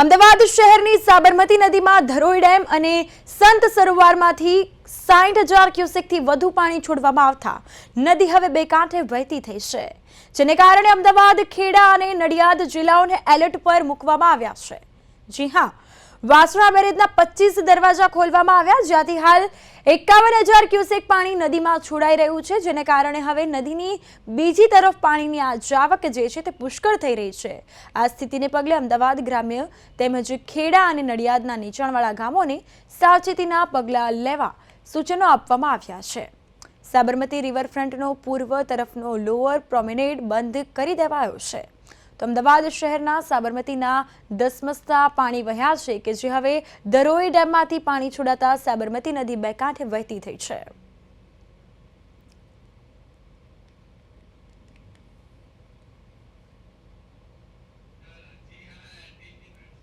અમદાવાદ શહેરની સાબરમતી નદીમાં ધરોઈ ડેમ અને સંત સરોવરમાંથી સાઠ હજાર ક્યુસેકથી વધુ પાણી છોડવામાં આવતા. નદી હવે બે કાંઠે વહેતી થઈ છે, જેને કારણે અમદાવાદ, ખેડા અને નડિયાદ જિલ્લાઓને એલર્ટ પર મૂકવામાં આવ્યા છે. જી હા વાસણા બેરેજના પચીસ દરવાજા ખોલવામાં આવ્યા, જ્યાંથી હાલ એકાવન હજાર ક્યુસેક પાણી નદીમાં છોડાઈ રહ્યું છે, જેને કારણે હવે નદીની બીજી તરફ પાણીની આ જાવક જે છે તે પુષ્કળ થઈ રહી છે. આ સ્થિતિને પગલે અમદાવાદ ગ્રામ્ય તેમજ ખેડા અને નડિયાદના નીચાણવાળા ગામોને સાવચેતીના પગલાં લેવા સૂચનો આપવામાં આવ્યા છે. સાબરમતી રિવરફ્રન્ટનો પૂર્વ તરફનો લોઅર પ્રોમેનેડ બંધ કરી દેવાયો છે. તો અમદાવાદ શહેરના સાબરમતીના દસમસ્તા પાણી વહ્યા છે કે જે હવે દરોઈ ડેમમાંથી પાણી છોડાતા સાબરમતી નદી બે કાંઠે વહેતી થઈ છે.